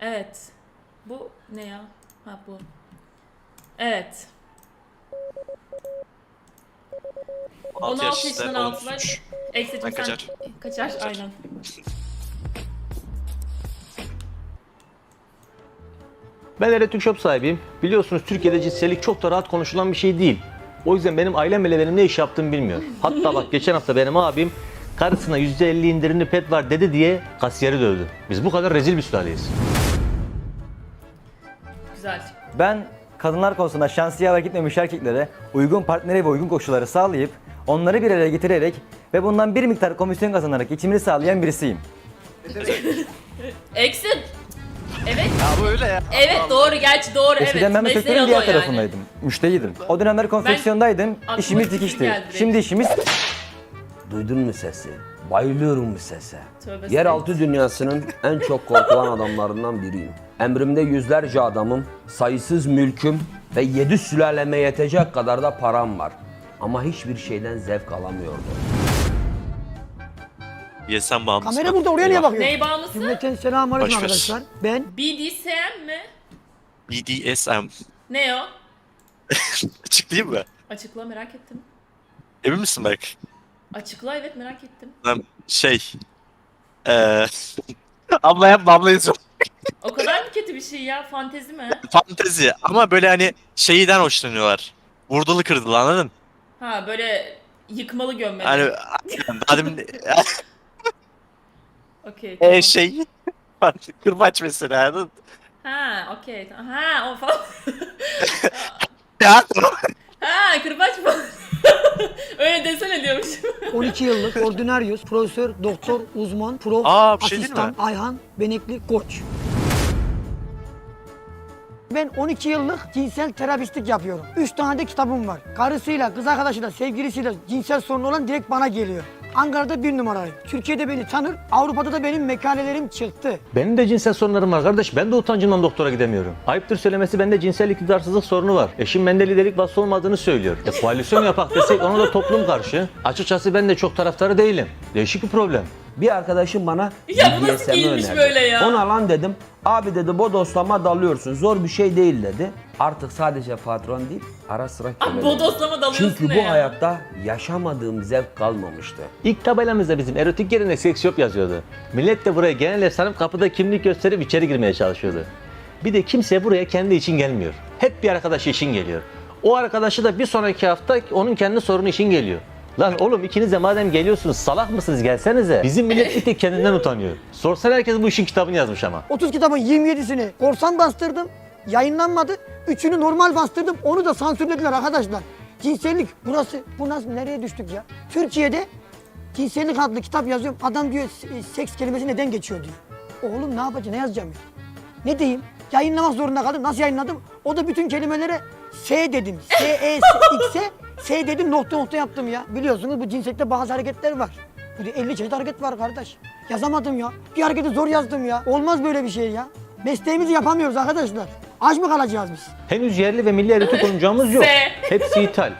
Evet. Bu ne ya? Ha bu. Evet. 16 yaşından altılar. Eksetim sen kaçar. kaçar. Aynen. Ben Erotik Shop sahibiyim. Biliyorsunuz Türkiye'de cinsellik çok da rahat konuşulan bir şey değil. O yüzden benim ailem bile benim ne iş yaptığımı bilmiyor. Hatta bak geçen hafta benim abim karısına %50 indirimli pet var dedi diye kasiyeri dövdü. Biz bu kadar rezil bir sülaleyiz. Güzel. Ben kadınlar konusunda şansı yaver gitmemiş erkeklere uygun partneri ve uygun koşulları sağlayıp onları bir araya getirerek ve bundan bir miktar komisyon kazanarak geçimini sağlayan birisiyim. Exit. Evet. Ya böyle ya. Evet doğru gerçi doğru Eskiden evet. ben sektörün adı diğer o yani. tarafındaydım. Müşteriydim. O dönemler konfeksiyondaydım. aklıma İşimiz fikir dikişti. geldi direkt. Şimdi işimiz Duydun mu sesi? Bayılıyorum bu sese. Tövbe Yeraltı dünyasının en çok korkulan adamlarından biriyim. Emrimde yüzlerce adamım, sayısız mülküm ve yedi sülaleme yetecek kadar da param var. Ama hiçbir şeyden zevk alamıyordum. Yesen bağımlısı. Kamera burada oraya niye bakıyor? Ney bağımlısı? Cümleten selamünaleyküm Boş ver. arkadaşlar. Ben BDSM mi? BDSM. Ne o? Açıklayayım mı? Açıkla merak ettim. Emin misin bak? Açıkla evet merak ettim. Şey... Eee... abla yapma abla yazıyor. O kadar mı kötü bir şey ya? Fantezi mi? Fantezi ama böyle hani şeyden hoşlanıyorlar. Vurdulu kırdılı anladın? Ha böyle yıkmalı gömmeli. Hani dedim Okey. tamam. e, şey kırbaç mesela anladın? Ha okey. Ha o falan. Ya ha kırbaç mı? Öyle desene diyormuşum. 12 yıllık ordinaryus, profesör, doktor, uzman, prof, Aa, bir şey değil asistan, mi? Ayhan, Benekli, koç. Ben 12 yıllık cinsel terapistlik yapıyorum. 3 tane de kitabım var. Karısıyla, kız arkadaşıyla, sevgilisiyle cinsel sorunu olan direkt bana geliyor. Ankara'da bir numarayım. Türkiye'de beni tanır, Avrupa'da da benim mekalelerim çıktı. Benim de cinsel sorunlarım var kardeş. Ben de utancımdan doktora gidemiyorum. Ayıptır söylemesi bende cinsel iktidarsızlık sorunu var. Eşim bende liderlik vasfı olmadığını söylüyor. E, koalisyon yapak desek ona da toplum karşı. Açıkçası ben de çok taraftarı değilim. Değişik bir problem. Bir arkadaşım bana Ya bu nasıl giyinmiş önerdi. böyle ya? Ona lan dedim. Abi dedi bodoslama dalıyorsun. Zor bir şey değil dedi. Artık sadece patron değil ara sıra Ah, köle. bodoslama dalıyorsun Çünkü ne bu ya? hayatta yaşamadığım zevk kalmamıştı. İlk tabelamızda bizim erotik yerine seks shop yazıyordu. Millet de buraya genel ev sanıp kapıda kimlik gösterip içeri girmeye çalışıyordu. Bir de kimse buraya kendi için gelmiyor. Hep bir arkadaş için geliyor. O arkadaşı da bir sonraki hafta onun kendi sorunu için geliyor. Lan oğlum ikiniz de madem geliyorsunuz salak mısınız gelsenize. Bizim millet bir tek kendinden utanıyor. Sorsan herkes bu işin kitabını yazmış ama. 30 kitabın 27'sini korsan bastırdım. Yayınlanmadı. Üçünü normal bastırdım. Onu da sansürlediler arkadaşlar. Cinsellik burası. Bu nasıl nereye düştük ya? Türkiye'de cinsellik adlı kitap yazıyorum. Adam diyor "S- seks kelimesi neden geçiyor diyor. Oğlum ne yapacağım? Ne yazacağım ya? Ne diyeyim? Yayınlamak zorunda kaldım. Nasıl yayınladım? O da bütün kelimelere S dedim. S, E, S, X'e S dedim nokta nokta yaptım ya. Biliyorsunuz bu cinsellikte bazı hareketler var. Bu 50 çeşit hareket var kardeş. Yazamadım ya. Bir hareketi zor yazdım ya. Olmaz böyle bir şey ya. Mesleğimizi yapamıyoruz arkadaşlar. Aç mı kalacağız biz? Henüz yerli ve milli erotik oyuncağımız yok. Hepsi ithal.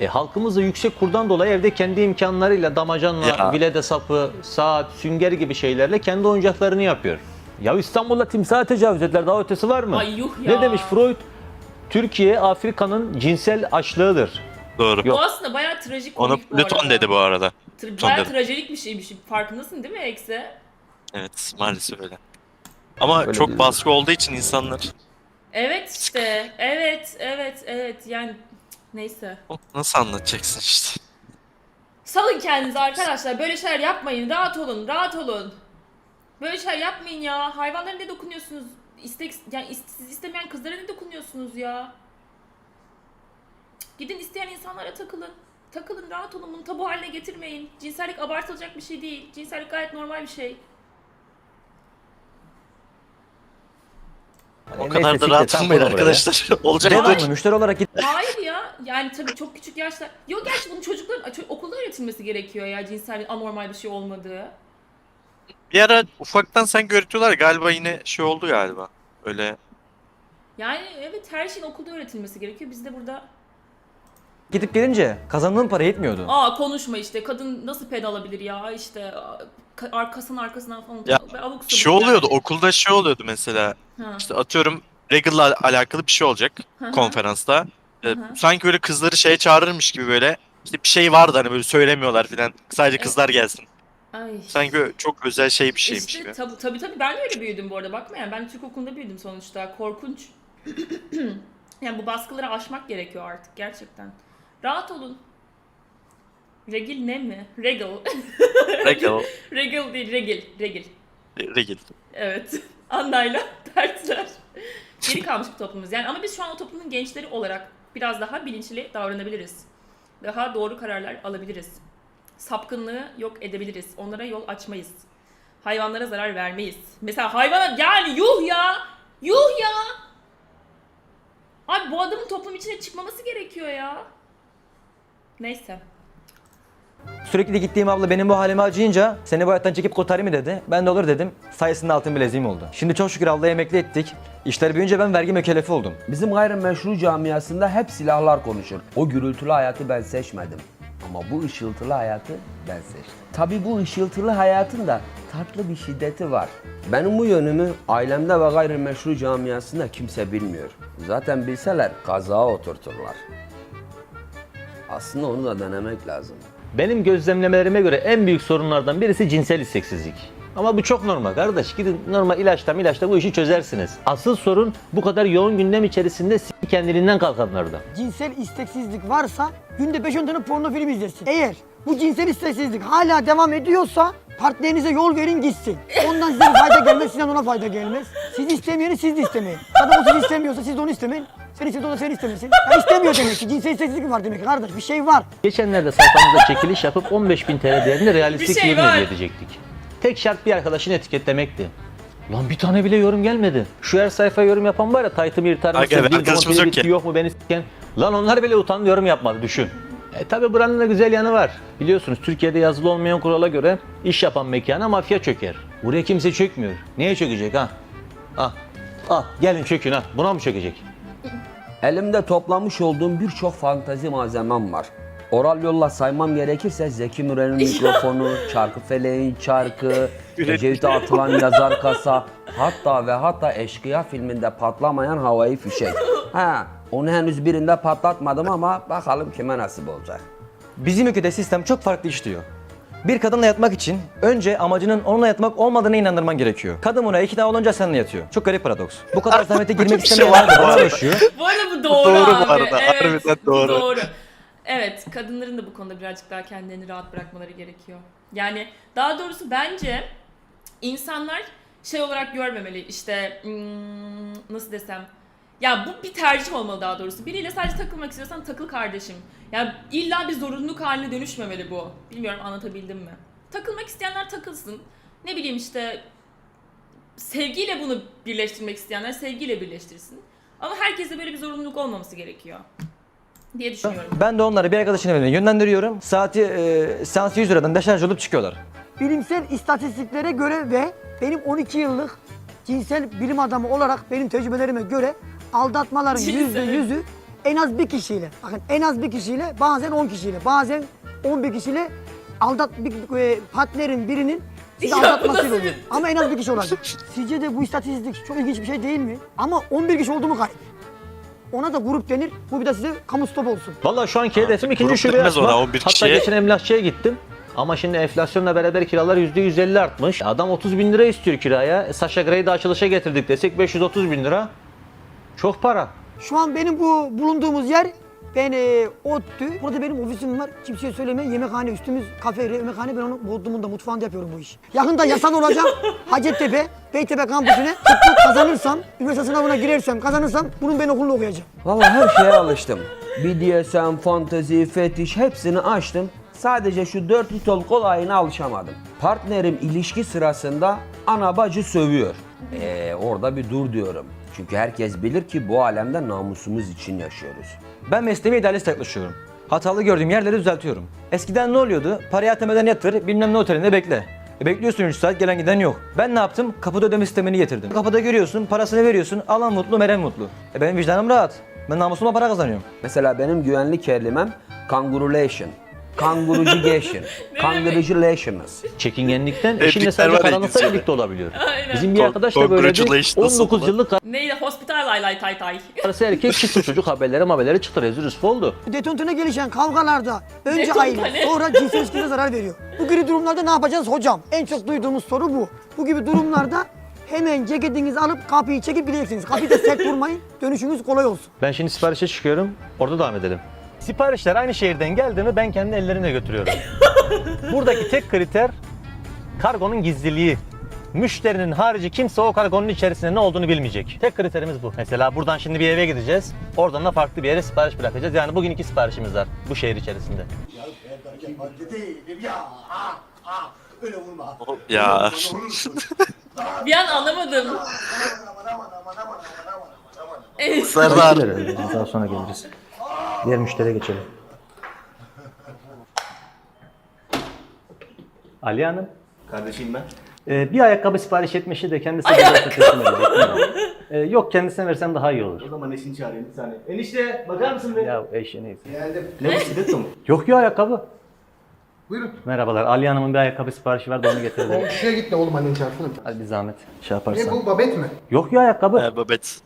E, halkımız da yüksek kurdan dolayı evde kendi imkanlarıyla damacanla, Ya. vilede sapı, saat, sünger gibi şeylerle kendi oyuncaklarını yapıyor. Ya İstanbul'da timsaha tecavüz ettiler daha ötesi var mı? Ay yuh ya. Ne demiş Freud? Türkiye Afrika'nın cinsel açlığıdır. Doğru. Bu aslında bayağı trajik Onu komik bu Plüton arada. dedi bu arada. Tra- Plüton bayağı dedi. trajedik bir şeymiş. Farkındasın değil mi Ekse? Evet maalesef öyle. Ama Öyle çok değil. baskı olduğu için insanlar Evet işte. Evet, evet, evet. Yani neyse. nasıl anlatacaksın işte. Salın kendinizi arkadaşlar. Böyle şeyler yapmayın. Rahat olun, rahat olun. Böyle şeyler yapmayın ya. Hayvanlara ne dokunuyorsunuz? İstek, yani is- siz istemeyen kızlara ne dokunuyorsunuz ya? Gidin isteyen insanlara takılın. Takılın, rahat olun. Bunu tabu haline getirmeyin. Cinsellik abartılacak bir şey değil. Cinsellik gayet normal bir şey. O kadar neyse, da siktir, rahat tam olmayın arkadaşlar. Olacak Devamlı olur. müşteri olarak git. Hayır ya. Yani tabii çok küçük yaşta. Yok gerçi bunun çocukların ço- okulda öğretilmesi gerekiyor ya cinsel anormal bir şey olmadığı. Bir ara ufaktan sen öğretiyorlar galiba yine şey oldu galiba. Öyle Yani evet her şeyin okulda öğretilmesi gerekiyor. Biz de burada Gidip gelince kazandığım para yetmiyordu. aa konuşma işte kadın nasıl ped alabilir ya işte ka- arkasının arkasından falan. Ya, Ve abuk sabuk şey oluyordu yani. okulda şey oluyordu mesela Ha. İşte atıyorum Regal'la alakalı bir şey olacak Hı hı. konferansta. Ee, hı. sanki böyle kızları şeye çağırırmış gibi böyle işte bir şey vardı hani böyle söylemiyorlar filan. Sadece kızlar gelsin. Ay. Sanki böyle çok özel şey bir şeymiş işte gibi. tabii tabii tabii ben de öyle büyüdüm bu arada bakma yani ben Türk okulunda büyüdüm sonuçta korkunç. yani bu baskıları aşmak gerekiyor artık gerçekten. Rahat olun. Regil ne mi? Regal. Regal, Regal değil regil. Regil. Regal. Evet. Annayla dertler. Geri kalmış bir toplumuz. Yani ama biz şu an o toplumun gençleri olarak biraz daha bilinçli davranabiliriz. Daha doğru kararlar alabiliriz. Sapkınlığı yok edebiliriz. Onlara yol açmayız. Hayvanlara zarar vermeyiz. Mesela hayvana yani yuh ya! Yuh ya! Abi bu adamın toplum içine çıkmaması gerekiyor ya. Neyse. Sürekli gittiğim abla benim bu halime acıyınca seni bu hayattan çekip kurtarayım mı dedi. Ben de olur dedim. Sayesinde altın bileziğim oldu. Şimdi çok şükür ablayı emekli ettik. İşler büyüyünce ben vergi mükellefi oldum. Bizim gayrimeşru camiasında hep silahlar konuşur. O gürültülü hayatı ben seçmedim. Ama bu ışıltılı hayatı ben seçtim. Tabi bu ışıltılı hayatın da tatlı bir şiddeti var. Benim bu yönümü ailemde ve gayrimeşru camiasında kimse bilmiyor. Zaten bilseler kazağa oturturlar. Aslında onu da denemek lazım. Benim gözlemlemelerime göre en büyük sorunlardan birisi cinsel isteksizlik. Ama bu çok normal kardeş. Gidin normal ilaçla ilaçla bu işi çözersiniz. Asıl sorun bu kadar yoğun gündem içerisinde s- kendiliğinden kalkanlarda. Cinsel isteksizlik varsa günde 5-10 tane porno film izlersin. Eğer bu cinsel isteksizlik hala devam ediyorsa partnerinize yol verin gitsin. Ondan size bir fayda gelmez, sizden ona fayda gelmez. Siz istemeyeni siz de istemeyin. Zaten o sizi istemiyorsa siz de onu istemeyin. Sen istedi o da seni istemesin. Ya istemiyor demek ki. Cinsel isteksizlik var demek ki kardeş. Bir şey var. Geçenlerde sayfamızda çekiliş yapıp 15.000 TL değerinde realistik Bir şey ürün var. hediye edecektik. Tek şart bir arkadaşını etiketlemekti. Lan bir tane bile yorum gelmedi. Şu her sayfa yorum yapan var ya taytımı yırtar Aga, mısın? Bir arkadaşımız domatesi yok bitti, yok mu beni siken. Lan onlar bile utandı yorum yapmadı düşün. E tabi buranın da güzel yanı var. Biliyorsunuz Türkiye'de yazılı olmayan kurala göre iş yapan mekana mafya çöker. Buraya kimse çökmüyor. Niye çökecek ha? Ah, ah gelin çökün ha. Buna mı çökecek? Elimde toplamış olduğum birçok fantazi malzemem var. Oral yolla saymam gerekirse Zeki Müren'in mikrofonu, Çarkıfeleğin çarkı, Ecevit'e atılan yazar kasa, hatta ve hatta Eşkıya filminde patlamayan havai fişek. Ha, onu henüz birinde patlatmadım ama bakalım kime nasip olacak. Bizim ülkede sistem çok farklı işliyor. Bir kadınla yatmak için önce amacının onunla yatmak olmadığına inandırman gerekiyor. Kadın buna ikna olunca seninle yatıyor. Çok garip paradoks. Bu kadar zahmete girmek istemeyenler var de bu buna arada. uğraşıyor. Bu arada bu doğru, doğru bu abi. arada, Evet, harbiden bu doğru. doğru. Evet, kadınların da bu konuda birazcık daha kendilerini rahat bırakmaları gerekiyor. Yani daha doğrusu bence insanlar şey olarak görmemeli işte hmm, nasıl desem ya bu bir tercih olmalı daha doğrusu. Biriyle sadece takılmak istiyorsan takıl kardeşim. Yani illa bir zorunluluk haline dönüşmemeli bu. Bilmiyorum anlatabildim mi? Takılmak isteyenler takılsın. Ne bileyim işte sevgiyle bunu birleştirmek isteyenler sevgiyle birleştirsin. Ama herkese böyle bir zorunluluk olmaması gerekiyor diye düşünüyorum. Ben de onları bir arkadaşın evine yönlendiriyorum. Saati e, seansı 100 liradan deşarj olup çıkıyorlar. Bilimsel istatistiklere göre ve benim 12 yıllık cinsel bilim adamı olarak benim tecrübelerime göre aldatmaların Cinsel. yüzde yüzü en az bir kişiyle, bakın en az bir kişiyle, bazen 10 kişiyle, bazen 11 kişiyle aldat bir e, partnerin birinin sizi Ya bu aldatmasıyla nasıl oluyor. bir- Ama en az bir kişi olacak. Sizce de bu istatistik çok ilginç bir şey değil mi? Ama 11 kişi oldu mu kayıp. Ona da grup denir. Bu bir de size kamu stop olsun. Vallahi şu anki hedefim ikinci grup şube denmez açmak. ona, 11 Hatta kişiye. geçen emlakçıya gittim. Ama şimdi enflasyonla beraber kiralar %150 artmış. Adam 30 bin lira istiyor kiraya. E, Sasha Grey'i de açılışa getirdik desek 530 bin lira. Çok para. Şu an benim bu bulunduğumuz yer ben e, ODTÜ. Burada benim ofisim var. Kimseye söyleme. Yemekhane üstümüz kafe, yemekhane. Ben onu Bodrum'un da mutfağında yapıyorum bu işi. Yakında yasal olacağım. Hacettepe, Beytepe kampüsüne tıpkı kazanırsam, üniversite sınavına girersem, kazanırsam bunun ben okulunu okuyacağım. Vallahi her şeye alıştım. BDSM, fantezi, fetiş hepsini açtım. Sadece şu dört litol kolayına alışamadım. Partnerim ilişki sırasında ana bacı sövüyor. Eee orada bir dur diyorum. Çünkü herkes bilir ki bu alemde namusumuz için yaşıyoruz. Ben mesleğime idealist yaklaşıyorum. Hatalı gördüğüm yerleri düzeltiyorum. Eskiden ne oluyordu? Parayı atamadan yatır, bilmem ne otelinde bekle. E bekliyorsun 3 saat, gelen giden yok. Ben ne yaptım? Kapıda ödeme sistemini getirdim. Kapıda görüyorsun, parasını veriyorsun, alan mutlu, veren mutlu. E benim vicdanım rahat. Ben namusuma para kazanıyorum. Mesela benim güvenlik kelimem kangurulation. Kangurucu geçin. Kanguruculations. Çekingenlikten eşinle sadece var karanlıkta İngilizce'de. birlikte olabiliyor. Aynen. Bizim bir arkadaş da böyleydi. Congratulations 19 nasıl yıllık Neydi? Hospital lay lay tay tay. karısı erkek çift çocuk haberleri haberleri çıktı rezil rüsva oldu. Detontuna gelişen kavgalarda önce aile sonra cinsel ilişkilere zarar veriyor. Bu gibi durumlarda ne yapacağız hocam? En çok duyduğumuz soru bu. Bu gibi durumlarda hemen ceketinizi alıp kapıyı çekip gideceksiniz. Kapıyı da sert vurmayın. Dönüşünüz kolay olsun. Ben şimdi siparişe çıkıyorum. Orada devam edelim. Siparişler aynı şehirden geldi mi ben kendi ellerimle götürüyorum. Buradaki tek kriter kargonun gizliliği. Müşterinin harici kimse o kargonun içerisinde ne olduğunu bilmeyecek. Tek kriterimiz bu. Mesela buradan şimdi bir eve gideceğiz. Oradan da farklı bir yere sipariş bırakacağız. Yani bugün iki siparişimiz var bu şehir içerisinde. Ya. Bir an anlamadım. Serdar. Daha sonra geliriz. Diğer müşteriye geçelim. Ali Hanım. Kardeşim ben. Ee, bir ayakkabı sipariş etmişti de kendisi ayakkabı. teslim edecek. Ee, yok kendisine versem daha iyi olur. O zaman eşini çağırayım bir saniye. Enişte bakar mısın be? Ya eşi neyse. Geldim. Ne bisiklet mi? Yok ya ayakkabı. Buyurun. Merhabalar. Ali Hanım'ın bir ayakkabı siparişi vardı onu getirdim. Komşuya git de oğlum annen çarpsana. Hadi bir zahmet. Şey Ne yaparsan. bu babet mi? Yok ya ayakkabı. Ee, Babet.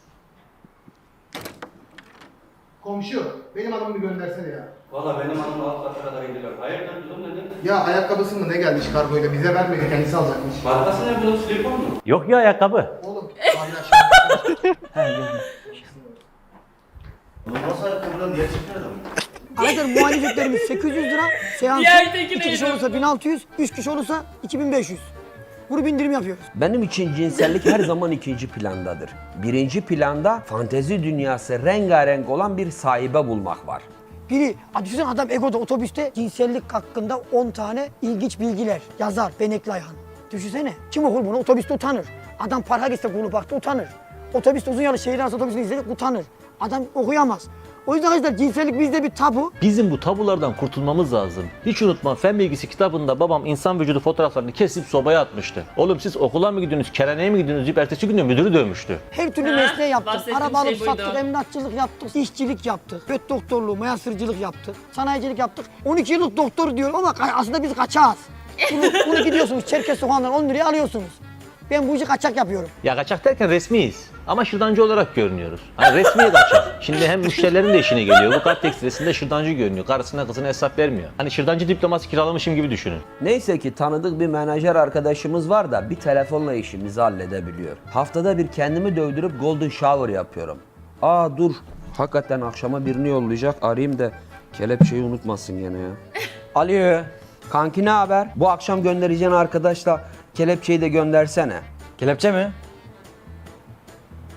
Komşu. Benim adamı bir göndersene ya. Valla benim hanım alt kata kadar indiriyor. Hayırdır durum nedir? Ya ayakkabısı mı ne gelmiş kargoyla bize vermedi kendisi alacakmış. Markası ne bu? Slipon mu? Yok ya ayakkabı. Oğlum abi aşağı. Bunu nasıl ayakkabıdan diye çıkmıyor adam? Arkadaşlar muayene ücretlerimiz 800 lira. Seansı Diğer teki 2 kişi olursa 1600, 3 kişi olursa 2500. Grup indirim yapıyoruz. Benim için cinsellik her zaman ikinci plandadır. Birinci planda fantezi dünyası rengarenk olan bir sahibe bulmak var. Biri, düşünsene adam Ego'da otobüste cinsellik hakkında 10 tane ilginç bilgiler yazar Benekli Ayhan. Düşünsene. Kim okur bunu? Otobüste utanır. Adam parka gitse konu baktı utanır. Otobüste uzun yolu şehir arası otobüsünü izledik utanır. Adam okuyamaz. O yüzden arkadaşlar cinsellik bizde bir tabu. Bizim bu tabulardan kurtulmamız lazım. Hiç unutma fen bilgisi kitabında babam insan vücudu fotoğraflarını kesip sobaya atmıştı. Oğlum siz okula mı gidiyorsunuz, keraneye mi gidiyorsunuz deyip ertesi gün de müdürü dövmüştü. Her türlü Ha, mesleği yaptık. bahsettiğim Araba alıp şey buydu. sattık, emlakçılık yaptık, dişçilik yaptık, göt doktorluğu, mayasırcılık yaptık, sanayicilik yaptık. 12 yıllık doktor diyor ama ka- aslında biz kaçağız. Bunu, bunu gidiyorsunuz Çerkez sokağından 10 liraya alıyorsunuz. Ben bu işi kaçak yapıyorum. Ya kaçak derken resmiyiz. Ama şırdancı olarak görünüyoruz. Hani resmi kaçak. Şimdi hem müşterilerin de işine geliyor. Bu kart tekstilesinde şırdancı görünüyor. Karısına kızına hesap vermiyor. Hani şırdancı diploması kiralamışım gibi düşünün. Neyse ki tanıdık bir menajer arkadaşımız var da bir telefonla işimizi halledebiliyor. Haftada bir kendimi dövdürüp golden shower yapıyorum. Aa dur, hakikaten akşama birini yollayacak arayayım da kelepçeyi unutmasın gene ya. Alo. Kanki ne haber? Bu akşam göndereceğin arkadaşla kelepçeyi de göndersene. Kelepçe mi?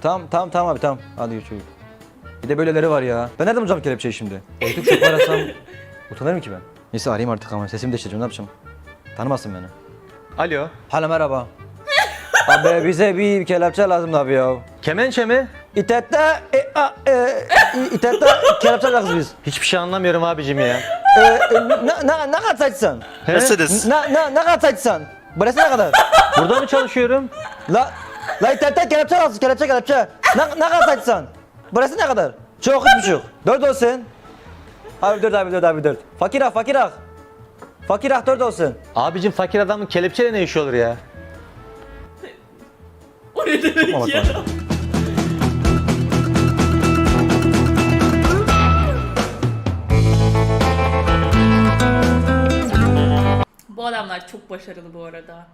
Tamam tamam tamam abi tamam. Hadi geç çocuk. Bir de böyleleri var ya. Ben nereden bulacağım kelepçeyi şimdi? Artık çok arasam utanırım ki ben. Neyse arayayım artık ama sesimi değiştireceğim ne yapacağım? Tanımazsın beni. Alo. Hala merhaba. abi bize bir kelepçe lazım abi ya. Kemençe mi? İtette, e, a, e, İtette kelepçe lazım biz. Hiçbir şey anlamıyorum abicim ya. E, e, ne, ne, ne kadar saçsan? Mercedes. Ne, ne, ne kadar saçsan? Burası ne kadar? Burada mı çalışıyorum? La, la internette kelepçe lazım, kelepçe kelepçe. Ne, ne kadar saçsan? Burası ne kadar? Çok üç buçuk. Dört olsun. Abi dört abi dört abi dört. Fakir ah fakir ah. Fakir ah dört olsun. Abicim fakir adamın kelepçeyle ne işi olur ya? O ne demek ya? Adamlar çok başarılı bu arada.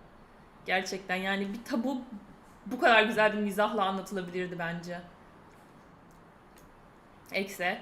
Gerçekten yani bir tabu bu kadar güzel bir mizahla anlatılabilirdi bence. Ekse.